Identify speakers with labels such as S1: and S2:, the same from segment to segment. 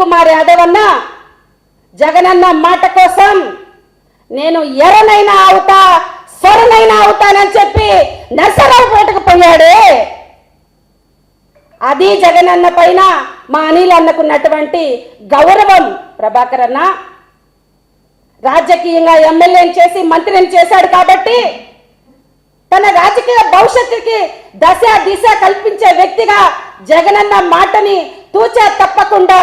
S1: కుమార్ యాదవ్ అన్న జగనన్న మాట కోసం నేను ఎర్రనైనా అవుతా సొరనైనా అవుతానని చెప్పి నర్సరావుపేటకు పోయాడే. అది జగనన్న పైన మా అనిల్ అన్నకున్నటువంటి గౌరవం ప్రభాకర్ అన్న. రాజకీయంగా ఎమ్మెల్యేని చేసి మంత్రిని చేశాడు కాబట్టి తన రాజకీయ భవిష్యత్తుకి దశ దిశ కల్పించే వ్యక్తిగా జగనన్న మాటని తూచా తప్పకుండా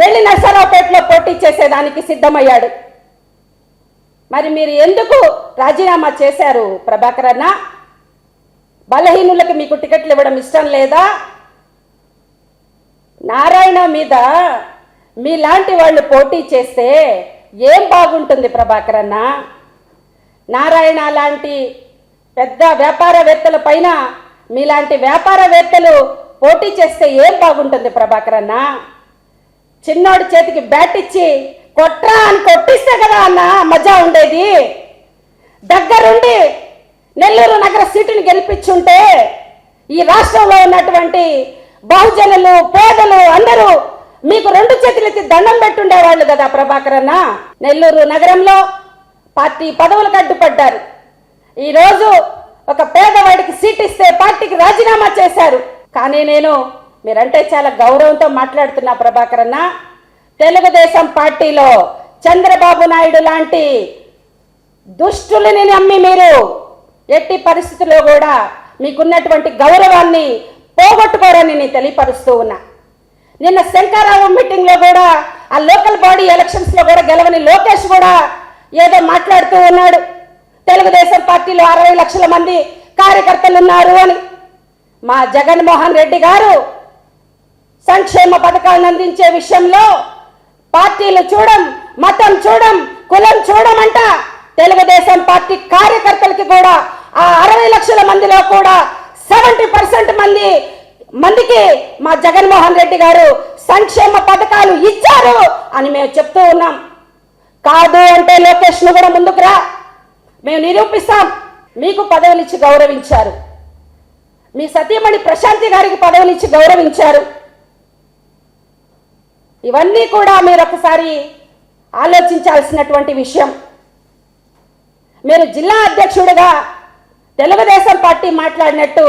S1: వెళ్ళి నర్సరావుపేటలో పోటీ చేసేదానికి సిద్ధమయ్యాడు. మరి మీరు ఎందుకు రాజీనామా చేశారు ప్రభాకర్ అన్న? బలహీనులకు మీకు టికెట్లు ఇవ్వడం ఇష్టం లేదా? నారాయణ మీద మీలాంటి వాళ్ళు పోటీ చేస్తే ఏం బాగుంటుంది ప్రభాకర్ అన్న? నారాయణ లాంటి పెద్ద వ్యాపారవేత్తల పైన మీలాంటి వ్యాపారవేత్తలు పోటీ చేస్తే ఏం బాగుంటుంది ప్రభాకర్ అన్న? చిన్నోడి చేతికి బ్యాట్ ఇచ్చి కొట్రా అని కొట్టిస్తే కదా అన్న మజా ఉండేది. దగ్గరుండి నెల్లూరు నగర సీటుని గెలిపించుంటే ఈ రాష్ట్రంలో ఉన్నటువంటి బహుజనులు పేదలు అందరూ మీకు రెండు చేతులెత్తి దండం పెట్టుండేవాళ్ళు కదా ప్రభాకర్ అన్న. నెల్లూరు నగరంలో పార్టీ పదవులకు అడ్డుపడ్డారు ఈరోజు ఒక పేదవాడికి సీట్ ఇస్తే పార్టీకి రాజీనామా చేశారు. కానీ నేను మీరంటే చాలా గౌరవంతో మాట్లాడుతున్నా ప్రభాకర్ అన్న. తెలుగుదేశం పార్టీలో చంద్రబాబు నాయుడు లాంటి దుష్టులని నమ్మి మీరు ఎట్టి పరిస్థితుల్లో కూడా మీకున్నటువంటి గౌరవాన్ని పోగొట్టుకోరని నేను తెలియపరుస్తూ ఉన్నా. నిన్న శంకారావు మీటింగ్లో కూడా ఆ లోకల్ బాడీ ఎలక్షన్స్లో కూడా గెలవని లోకేష్ కూడా ఏదో మాట్లాడుతూ ఉన్నాడు. తెలుగుదేశం పార్టీలో అరవై లక్షల మంది కార్యకర్తలు ఉన్నారు అని. మా జగన్మోహన్ రెడ్డి గారు సంక్షేమ పథకాలను అందించే విషయంలో పార్టీలు చూడం మతం చూడం కులం చూడమంట. తెలుగుదేశం పార్టీ కార్యకర్తలకి కూడా ఆ అరవై లక్షల మందిలో కూడా సెవెంటీ పర్సెంట్ మంది మందికి మా జగన్మోహన్ రెడ్డి గారు సంక్షేమ పథకాలు ఇచ్చారు అని మేము చెప్తూ ఉన్నాం. కాదు అంటే లోకేష్ కూడా ముందుకు రా. మేము నిరూపిస్తాం. మీకు పదవులిచ్చి గౌరవించారు. మీ సతీమణి ప్రశాంతి గారికి పదవులిచ్చి గౌరవించారు. ఇవన్నీ కూడా మీరు ఒకసారి ఆలోచించాల్సినటువంటి విషయం. మీరు జిల్లా అధ్యక్షుడిగా తెలుగుదేశం పార్టీ మాట్లాడినట్టు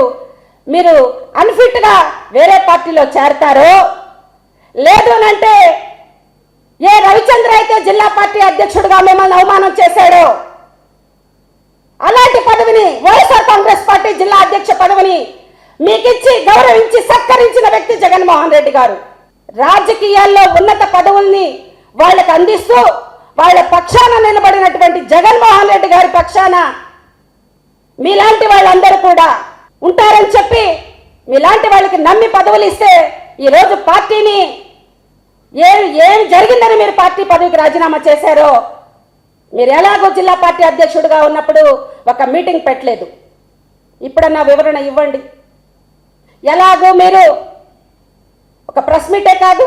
S1: మీరు అన్ఫిట్గా వేరే పార్టీలో చేరతారో లేదు అంటే ఏ రవిచంద్ర అయితే జిల్లా పార్టీ అధ్యక్షుడిగా మిమ్మల్ని అవమానం చేశాడో అలాంటి పదవిని వైఎస్ఆర్ కాంగ్రెస్ పార్టీ జిల్లా అధ్యక్ష పదవిని మీకిచ్చి గౌరవించి సత్కరించిన వ్యక్తి జగన్మోహన్ రెడ్డి గారు. రాజకీయాల్లో ఉన్నత పదవుల్ని వాళ్ళకి అందిస్తూ వాళ్ళ పక్షాన నిలబడినటువంటి జగన్మోహన్ రెడ్డి గారి పక్షాన మీలాంటి వాళ్ళందరూ కూడా ఉంటారని చెప్పి మీలాంటి వాళ్ళకి నమ్మి పదవులు ఇస్తే ఈరోజు పార్టీని ఏం ఏం జరిగిందని మీరు పార్టీ పదవికి రాజీనామా చేశారో మీరు ఎలాగో జిల్లా పార్టీ అధ్యక్షుడిగా ఉన్నప్పుడు ఒక మీటింగ్ పెట్టలేదు. ఇప్పుడన్నా వివరణ ఇవ్వండి. ఎలాగో మీరు ఒక ప్రెస్ మీటే కాదు.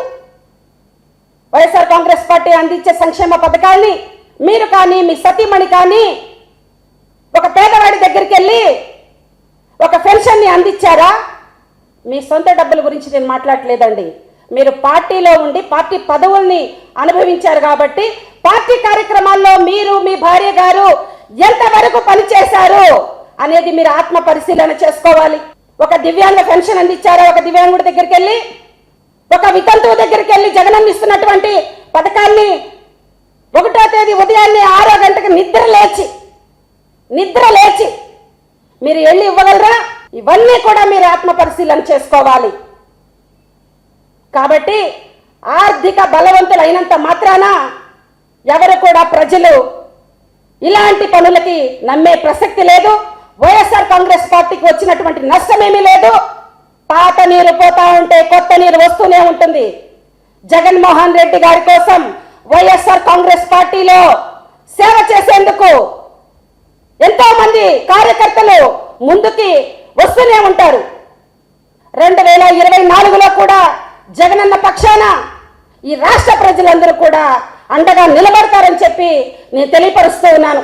S1: వైఎస్ఆర్ కాంగ్రెస్ పార్టీ అందించే సంక్షేమ పథకాల్ని మీరు కానీ మీ సతీమణి కానీ ఒక పేదవాడి దగ్గరికి వెళ్ళి ఒక పెన్షన్ని అందించారా? మీ సొంత డబ్బుల గురించి నేను మాట్లాడలేదండి. మీరు పార్టీలో ఉండి పార్టీ పదవుల్ని అనుభవించారు కాబట్టి పార్టీ కార్యక్రమాల్లో మీరు మీ భార్య గారు ఎంతవరకు పనిచేశారు అనేది మీరు ఆత్మ పరిశీలన చేసుకోవాలి. ఒక దివ్యాంగ పెన్షన్ అందించారా? ఒక దివ్యాంగుడి దగ్గరికి వెళ్ళి ఒక వితంతువు దగ్గరికి వెళ్ళి జగనన్న ఇస్తున్నటువంటి పథకాన్ని ఒకటో తేదీ ఉదయాన్నే ఆరో గంటకి నిద్ర లేచి నిద్ర లేచి మీరు వెళ్ళి ఇవ్వగలరా? ఇవన్నీ కూడా మీరు ఆత్మ పరిశీలన చేసుకోవాలి. కాబట్టి ఆర్థిక బలవంతులైనంత మాత్రాన ఎవరు కూడా ప్రజలు ఇలాంటి పనులకి నమ్మే ప్రసక్తి లేదు. వైఎస్ఆర్ కాంగ్రెస్ పార్టీకి వచ్చినటువంటి నష్టమేమీ లేదు. పాత నీరు పోతా ఉంటే కొత్త నీరు వస్తూనే ఉంటుంది. జగన్మోహన్ రెడ్డి గారి కోసం వైఎస్ఆర్ కాంగ్రెస్ పార్టీలో సేవ చేసేందుకు ఎంతో మంది కార్యకర్తలు ముందుకి వస్తూనే ఉంటారు. రెండు వేల ఇరవై నాలుగులో కూడా జగనన్న పక్షాన ఈ రాష్ట్ర ప్రజలందరూ కూడా అండగా నిలబడతారని చెప్పి నేను తెలియపరుస్తూ ఉన్నాను.